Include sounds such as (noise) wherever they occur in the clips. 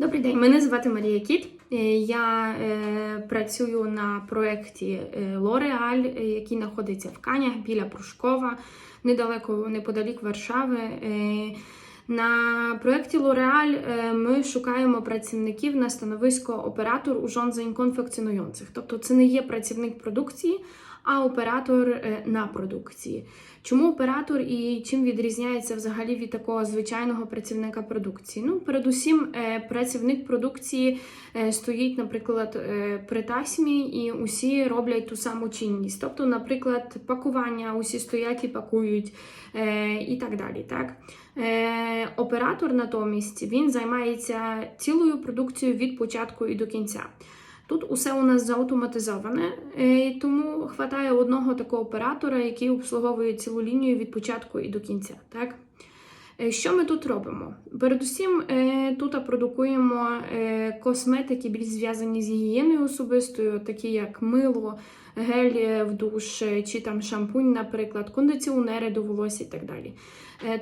Добрий день, мене звати Марія Кіт. Е, Я е, працюю на проєкті L'Oreal, е, який знаходиться в Канях біля Прушкова, недалеко неподалік Варшави. Е, на проєкті е, ми шукаємо працівників на становисько оператор урządzeń конфекціонуючих. Тобто це не є працівник продукції, а оператор е, на продукції. Чому оператор і чим відрізняється взагалі від такого звичайного працівника продукції? Ну, передусім, е, працівник продукції е, стоїть, наприклад, при тасмі, і усі роблять ту саму чинність. Тобто, наприклад, пакування, усі стоять і пакують і так далі. Так? Оператор натомість він займається цілою продукцією від початку і до кінця. Тут усе у нас заавтоматизоване, е, тому хватає одного такого оператора, який обслуговує цілу лінію від початку і до кінця. Так? Е, Що ми тут робимо? Передусім, е, тут продукуємо е, косметики, більш зв'язані з гігієною особистою, такі як мило, гель в душ, чи там шампунь, наприклад, кондиціонери до волосся і так далі.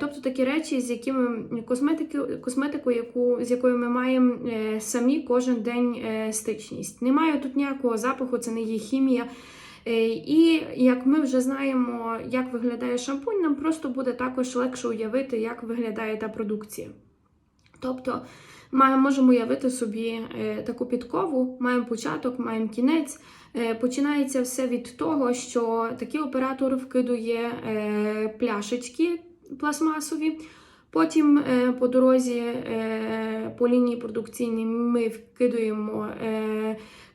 Тобто такі речі, з якими косметики, косметику, яку, з якою ми маємо самі кожен день стичність. Немає тут ніякого запаху, це не є хімія. Е, І як ми вже знаємо, як виглядає шампунь, нам просто буде також легше уявити, як виглядає та продукція. Тобто ми можемо уявити собі е, таку підкову, маємо початок, маємо кінець. Е, Починається все від того, що такий оператор вкидує пляшечки пластмасові. Потім по дорозі по лінії продукційній ми вкидуємо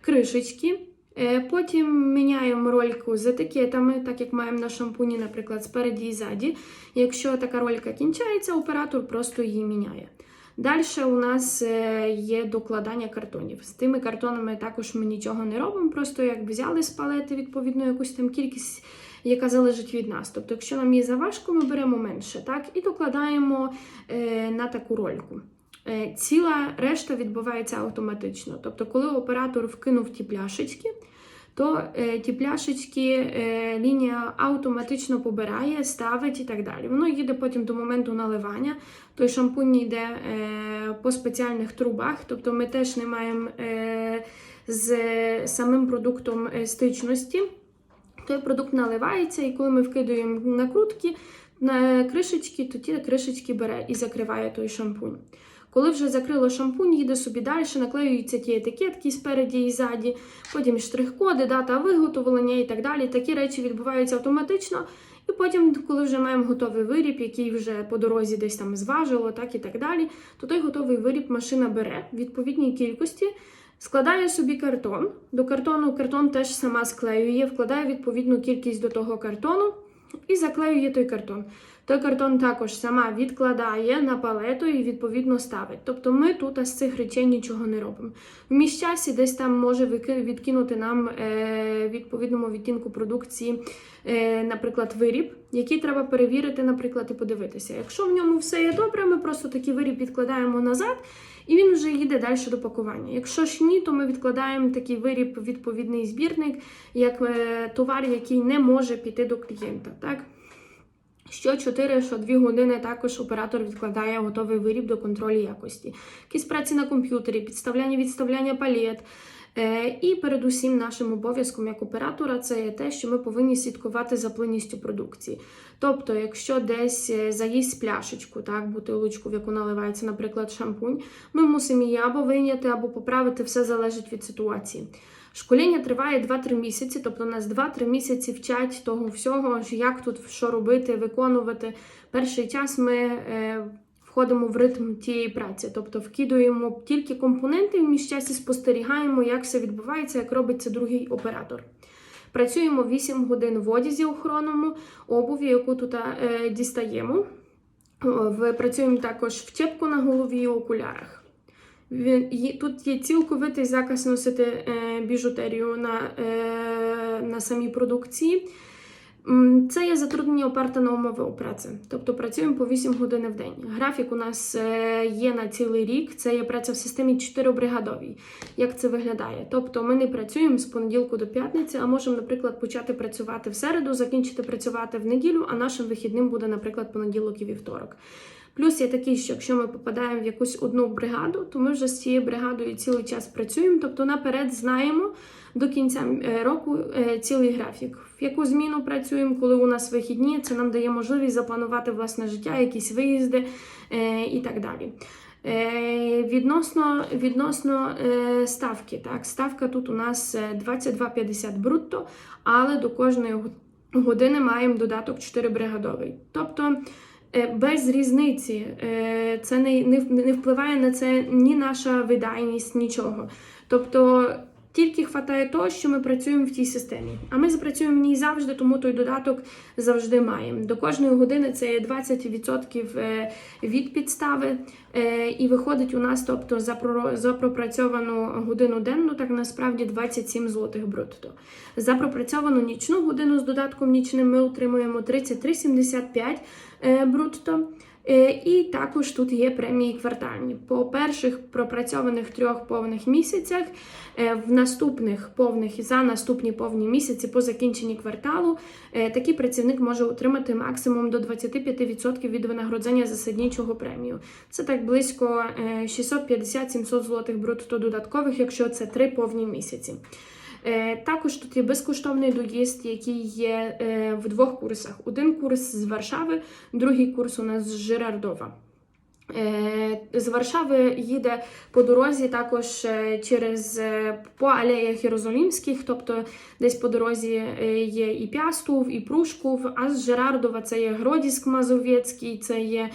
кришечки. Е, Потім міняємо рольку з етикетами, так як маємо на шампуні, наприклад, спереді і ззаді. Якщо така ролька кінчається, оператор просто її міняє. Далі у нас е, є докладання картонів. З тими картонами також ми нічого не робимо, просто як взяли з палети відповідно якусь там кількість, яка залежить від нас. Тобто, якщо нам є заважко, ми беремо менше, так, і докладаємо е, на таку рольку. Е, Ціла решта відбувається автоматично. Тобто, коли оператор вкинув ті пляшечки, то е, ті пляшечки е, лінія автоматично побирає, ставить і так далі. Воно їде потім до моменту наливання. Той шампунь йде по спеціальних трубах, тобто ми теж не маємо з самим продуктом стичності. Той продукт наливається, і коли ми вкидаємо накрутки на кришечки, то ті кришечки бере і закриває той шампунь. Коли вже закрило шампунь, їде собі далі, наклеюються ті етикетки спереді і ззаді, потім штрих-коди, дата виготовлення і так далі. Такі речі відбуваються автоматично. І потім, коли вже маємо готовий виріб, який вже по дорозі десь там зважило, так і так далі, то той готовий виріб машина бере в відповідній кількості, складає собі картон. До картону картон теж сама склеює, вкладає відповідну кількість до того картону і заклеює той картон. Той картон також сама відкладає на палету і відповідно ставить. Тобто ми тут з цих речей нічого не робимо. В міщасі десь там може відкинути нам е, відповідному відтінку продукції, е, наприклад, виріб, який треба перевірити, наприклад, і подивитися. Якщо в ньому все є добре, ми просто такий виріб відкладаємо назад. І він вже їде далі до пакування. Якщо ж ні, то ми відкладаємо такий виріб, відповідний збірник, як е, товар, який не може піти до клієнта. Так? Що 4, що 2 години також оператор відкладає готовий виріб до контролю якості. Якісь праці на комп'ютері, підставляння відставляння палет. Е, І передусім нашим обов'язком як оператора це є те, що ми повинні слідкувати за плинністю продукції. Тобто, якщо десь е, заїсть пляшечку, так, бутилочку, в яку наливається, наприклад, шампунь, ми мусимо її або вийняти, або поправити, все залежить від ситуації. Школіння триває 2-3 місяці, тобто нас 2-3 місяці вчать того всього, як тут що робити, виконувати. Перший час ми е, входимо в ритм тієї праці, тобто вкидуємо тільки компоненти в міщасі, спостерігаємо, як все відбувається, як робить це другий оператор. Працюємо 8 годин в одязі охоронному, обуві, яку тут е, дістаємо. Працюємо також в чепку на голові і окулярах. Тут є цілковитий заказ носити е, біжутерію на, е, на самій продукції. Це є затруднення оперта на умови праці. Тобто працюємо по 8 годин в день. Графік у нас е, є на цілий рік. Це є праця в системі 4-бригадовій. Як це виглядає? Тобто ми не працюємо з понеділку до п'ятниці, а можемо, наприклад, почати працювати в середу, закінчити працювати в неділю, а нашим вихідним буде, наприклад, понеділок і вівторок. Плюс є такий, що якщо ми попадаємо в якусь одну бригаду, то ми вже з цією бригадою цілий час працюємо, тобто наперед знаємо до кінця е, року е, цілий графік, в яку зміну працюємо, коли у нас вихідні. Це нам дає можливість запланувати власне життя, якісь виїзди е, і так далі. Відносно, відносно ставки, так, ставка тут у нас е, 22,50 брутто, але до кожної години маємо додаток 4 бригадовий. Тобто без різниці це не, не, не впливає на це ні наша видайність, нічого. Тобто тільки хватає того, що ми працюємо в тій системі. А ми запрацюємо в ній завжди, тому той додаток завжди маємо. До кожної години це є 20% е, від підстави. Е, І виходить у нас, тобто за пропрацьовану годину денну, так насправді 27 злотих брутто. За пропрацьовану нічну годину з додатком нічним ми отримуємо 33,75 е, брутто. Е, І також тут є премії квартальні. По перших пропрацьованих трьох повних місяцях, е, в наступних повних за наступні повні місяці по закінченні кварталу, е, такий працівник може отримати максимум до 25% від винагородження за саднічого премію. Це так близько е, 650-700 злотих брутто додаткових, якщо це три повні місяці. Е, Також тут є безкоштовний доїзд, який є е, в двох курсах. Один курс з Варшави, другий курс у нас з Жирардова. Е, З Варшави їде по дорозі також е, через е, по алеях Єрозолімських, тобто десь по дорозі є і Пястув, і Прушков, а з Жерардова це є Гродіськ Мазовецький, це є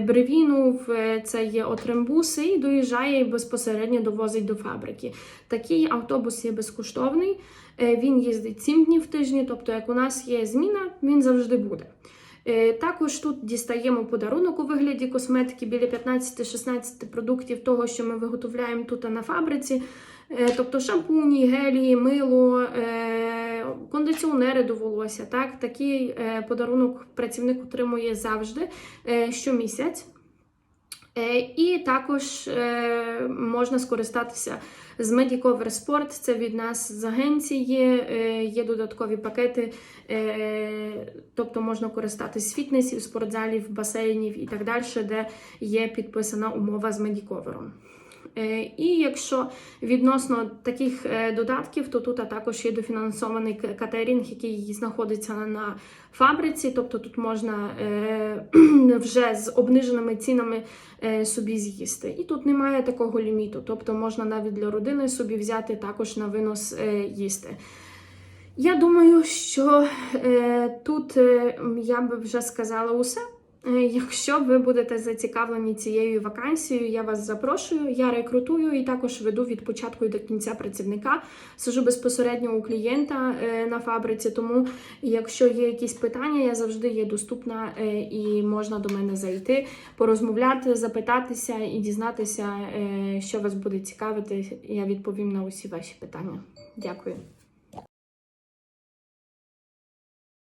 Бревінув, е, це є Отрембуси, і доїжджає і безпосередньо довозить до фабрики. Такий автобус є безкоштовний. Він їздить 7 днів в тижні, тобто як у нас є зміна, він завжди буде. Е, Також тут дістаємо подарунок у вигляді косметики біля 15-16 продуктів того, що ми виготовляємо тут на фабриці. Е, Тобто шампуні, гелі, мило, е, кондиціонери до волосся. Так? Такий подарунок працівник отримує завжди щомісяць. Е, І також е, можна скористатися з Medicover Sport, це від нас з агенції, е, є додаткові пакети, тобто можна користатись фітнесів, спортзалів, басейнів і так далі, де є підписана умова з Medicover. Е, І якщо відносно таких е, додатків, то тут також є дофінансований катерінг, який знаходиться на фабриці, тобто тут можна е, (clears throat) вже з обниженими цінами собі з'їсти. І тут немає такого ліміту, тобто можна навіть для родини собі взяти також на винос їсти. Я думаю, що тут я би вже сказала усе. Е, Якщо ви будете зацікавлені цією вакансією, я вас запрошую. Я рекрутую і також веду від початку до кінця працівника. Сижу безпосередньо у клієнта е, на фабриці. Тому, якщо є якісь питання, я завжди є доступна е, і можна до мене зайти, порозмовляти, запитатися і дізнатися, що вас буде цікавити. Я відповім на усі ваші питання. Дякую.